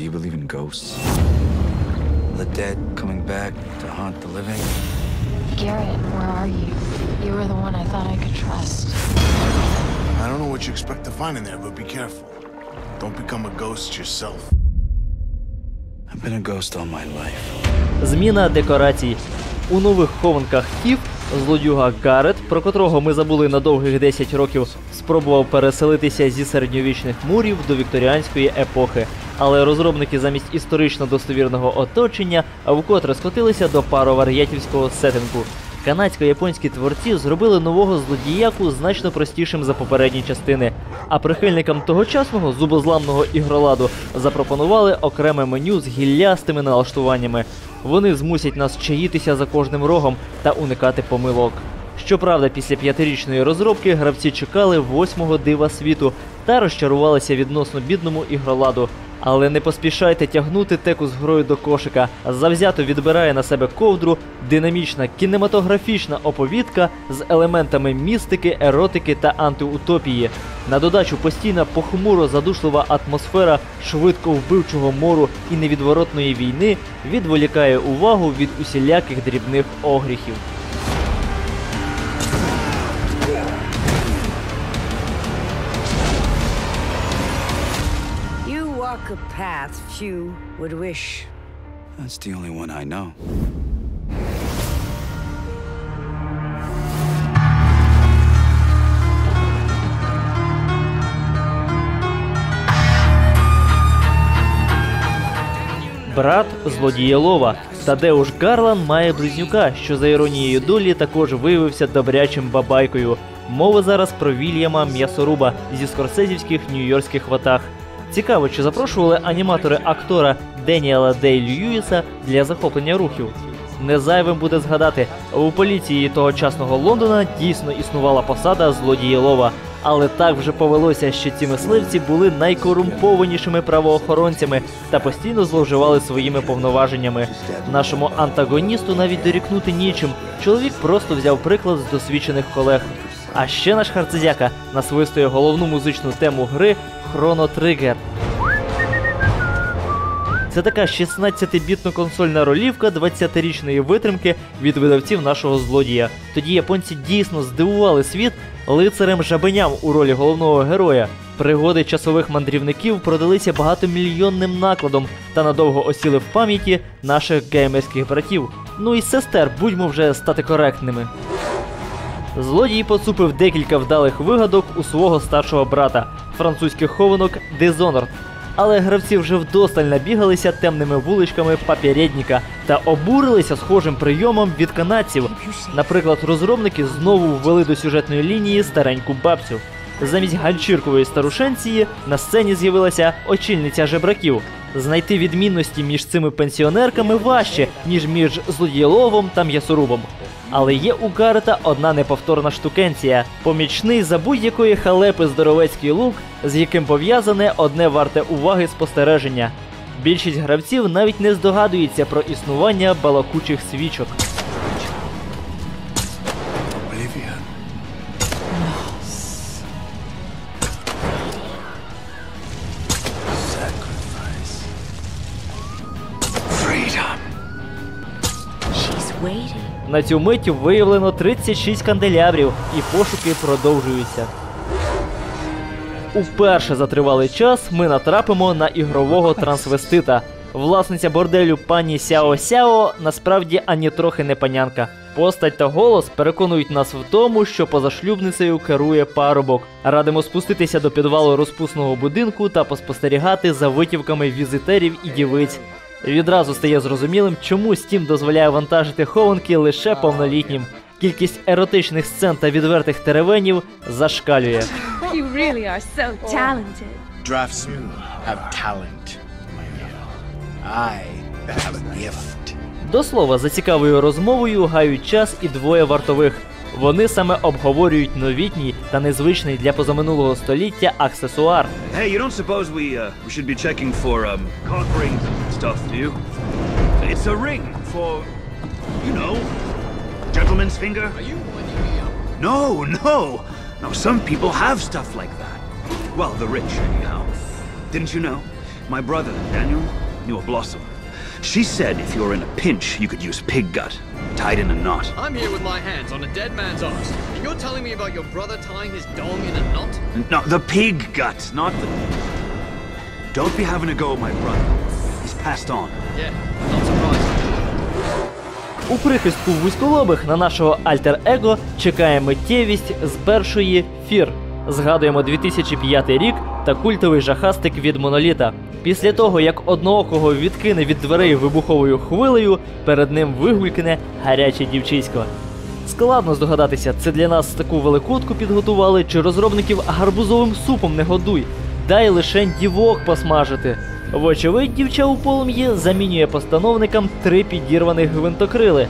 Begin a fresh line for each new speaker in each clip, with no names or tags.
Do you believe in ghosts? The dead coming back to haunt the living?
Garrett, where are you? You were the one I thought I could trust.
I don't know what you expect to find in there, but be careful. Don't become a ghost yourself.
I've been a ghost all my life.
Зміна декорацій. У нових хованках Хів злодюга Гаррет, про котрого ми забули на довгих 10 років, спробував переселитися зі середньовічних мурів до вікторіанської епохи. Але розробники замість історично достовірного оточення вкотре скотилися до паровар'ятівського сеттингу. Канадсько-японські творці зробили нового злодіяку значно простішим за попередні частини. А прихильникам тогочасного зубозламного ігроладу запропонували окреме меню з гіллястими налаштуваннями. Вони змусять нас чаїтися за кожним рогом та уникати помилок. Щоправда, після п'ятирічної розробки гравці чекали восьмого дива світу та розчарувалися відносно бідному ігроладу. Але не поспішайте тягнути теку з грою до кошика. Завзято відбирає на себе ковдру динамічна кінематографічна оповідка з елементами містики, еротики та антиутопії. На додачу постійна похмуро задушлива атмосфера швидко вбивчого мору і невідворотної війни відволікає увагу від усіляких дрібних огріхів.
Walk a path few would wish.
That's the only one I know.
Брат злодієлова. Тадеуш Гарлан має близнюка, що за іронією долі також виявився добрячим бабайкою. Мова зараз про Вільяма М'ясоруба зі скорсезівських нью-йоркських ватах. Цікаво, чи запрошували аніматори актора Деніела Дей Льюіса для захоплення рухів. Незайвим буде згадати, у поліції тогочасного Лондона дійсно існувала посада злодієлова. Але так вже повелося, що ці мисливці були найкорумпованішими правоохоронцями та постійно зловживали своїми повноваженнями. Нашому антагоністу навіть дорікнути нічим. Чоловік просто взяв приклад з досвідчених колег. А ще наш харцезяка насвистує головну музичну тему гри Хроно Тригер. Це така 16-бітно консольна ролівка 20-річної витримки від видавців нашого злодія. Тоді японці дійсно здивували світ лицарем жабеням у ролі головного героя. Пригоди часових мандрівників продалися багатомільйонним накладом та надовго осіли в пам'яті наших геймерських братів. Ну і сестер, будьмо вже стати коректними. Злодій поцупив декілька вдалих вигадок у свого старшого брата, французьких хованок Dishonored. Але гравці вже вдосталь набігалися темними вуличками папірєдніка та обурилися схожим прийомом від канадців. Наприклад, розробники знову ввели до сюжетної лінії стареньку бабцю. Замість ганчіркової старушенції на сцені з'явилася очільниця жебраків. Знайти відмінності між цими пенсіонерками важче, ніж між злодієловом та м'ясорубом. Але є у Гарета одна неповторна штукенція помічний за будь-якої халепи здоровецький лук, з яким пов'язане одне варте уваги спостереження. Більшість гравців навіть не здогадується про існування балакучих свічок. На цю мить виявлено 36 канделябрів, і пошуки продовжуються. Уперше за тривалий час ми натрапимо на ігрового трансвестита. Власниця борделю пані Сяо Сяо насправді ані трохи не панянка. Постать та голос переконують нас в тому, що позашлюбницею керує парубок. Радимо спуститися до підвалу розпусного будинку та поспостерігати за витівками візитерів і дівиць. Відразу стає зрозумілим, чому Steam дозволяє вантажити хованки лише повнолітнім. Кількість еротичних сцен та відвертих теревенів зашкалює.
You really are so talented.
Draftsmen have talent. I have a gift.
До слова, за цікавою розмовою гають час і двоє вартових. Вони саме обговорюють новітній та незвичний для позаминулого століття аксесуар.
Hey, you don't suppose we uh, we should be checking for um cock rings stuff, do you? It's a ring for, you know, gentleman's finger. Are you No, no, Now, Some people have stuff like that. Well, the rich, anyhow. Didn't you know? my brother, Daniel, knew a blossom. She said if you're in a pinch, you could use pig gut, tied in a knot.
I'm here with my hands on a dead man's arse, and you're telling me about your brother tying his dong in a knot?
No, the pig gut, not the. Don't be having a go at my brother. Passed on.
Yeah, not surprised.
У прихистку вузьколобих на нашого альтер-его чекає миттєвість з першої фір. Згадуємо 2005 рік та культовий жахастик від моноліта. Після того, як одноокого відкине від дверей вибуховою хвилею, перед ним вигулькне гаряче дівчисько. Складно здогадатися, це для нас таку великодку підготували, чи розробників гарбузовим супом не годуй. Дай лише дівок посмажити. Вочевидь, дівча у полум'ї замінює постановникам три підірваних гвинтокрили.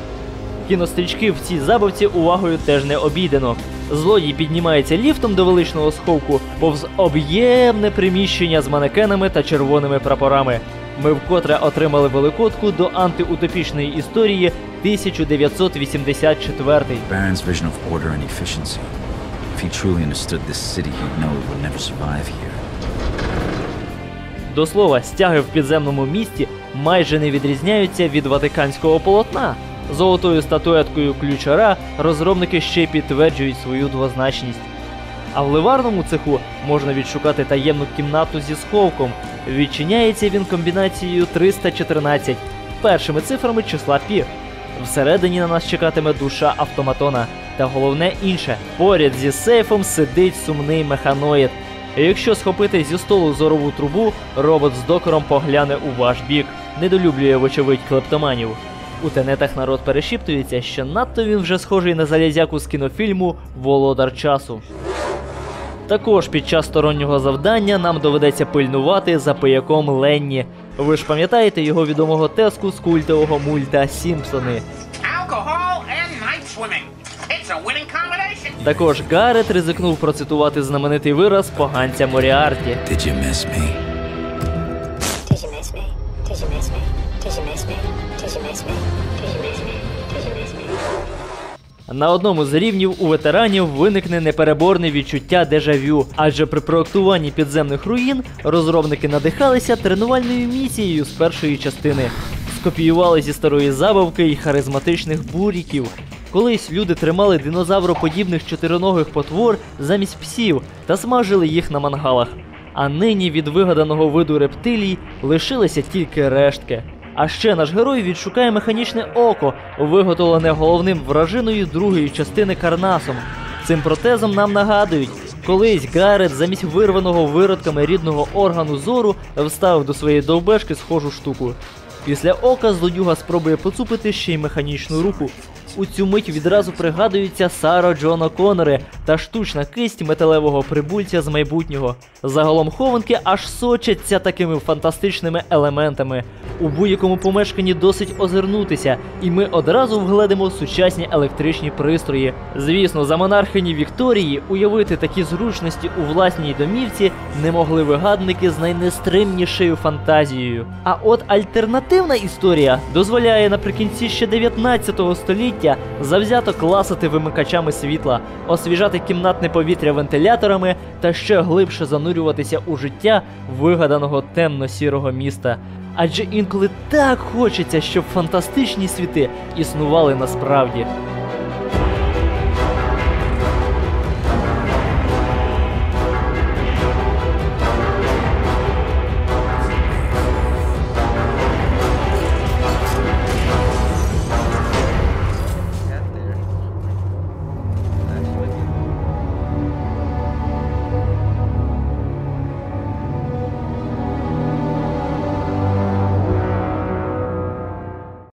Кінострічки в цій забавці увагою теж не обійдено. Злодій піднімається ліфтом до величного сховку повз об'ємне приміщення з манекенами та червоними прапорами. Ми вкотре отримали великодку до антиутопічної історії 1984.
Baron's vision of order and efficiency.
До слова, стяги в підземному місті майже не відрізняються від ватиканського полотна. Золотою статуеткою ключара розробники ще підтверджують свою двозначність. А в ливарному цеху можна відшукати таємну кімнату зі сховком. Відчиняється він комбінацією 314, першими цифрами числа пі. Всередині на нас чекатиме душа автоматона. Та головне інше, поряд зі сейфом сидить сумний механоїд. І Якщо схопити зі столу зорову трубу, робот з докором погляне у ваш бік, недолюблює, вочевидь, клептоманів. У тенетах народ перешіптується, що надто він вже схожий на залізяку з кінофільму Володар часу. Також під час стороннього завдання нам доведеться пильнувати за пияком Ленні. Ви ж пам'ятаєте його відомого теску з культового мульта Сімпсони. Також Гарет ризикнув процитувати знаменитий вираз поганця Моріарті. На одному з рівнів у ветеранів виникне непереборне відчуття дежавю, адже при проектуванні підземних руїн розробники надихалися тренувальною місією з першої частини, скопіювали зі старої забавки й харизматичних буріків. Колись люди тримали динозавроподібних чотириногих потвор замість псів та смажили їх на мангалах. А нині від вигаданого виду рептилій лишилися тільки рештки. А ще наш герой відшукає механічне око, виготовлене головним вражиною другої частини Карнасом. Цим протезом нам нагадують, колись Гарет замість вирваного виродками рідного органу зору вставив до своєї довбешки схожу штуку. Після ока злодюга спробує поцупити ще й механічну руку. У цю мить відразу пригадуються Сара Джона Коннори та штучна кисть металевого прибульця з майбутнього. Загалом хованки аж сочаться такими фантастичними елементами. У будь-якому помешканні досить озирнутися, і ми одразу вгледимо сучасні електричні пристрої. Звісно, за монархині Вікторії уявити такі зручності у власній домівці не могли вигадники з найнестримнішою фантазією. А от альтернативна історія дозволяє наприкінці ще 19 століття завзято класити вимикачами світла, освіжати кімнатне повітря вентиляторами та ще глибше занурюватися у життя вигаданого темно-сірого міста. Адже інколи так хочеться, щоб фантастичні світи існували насправді.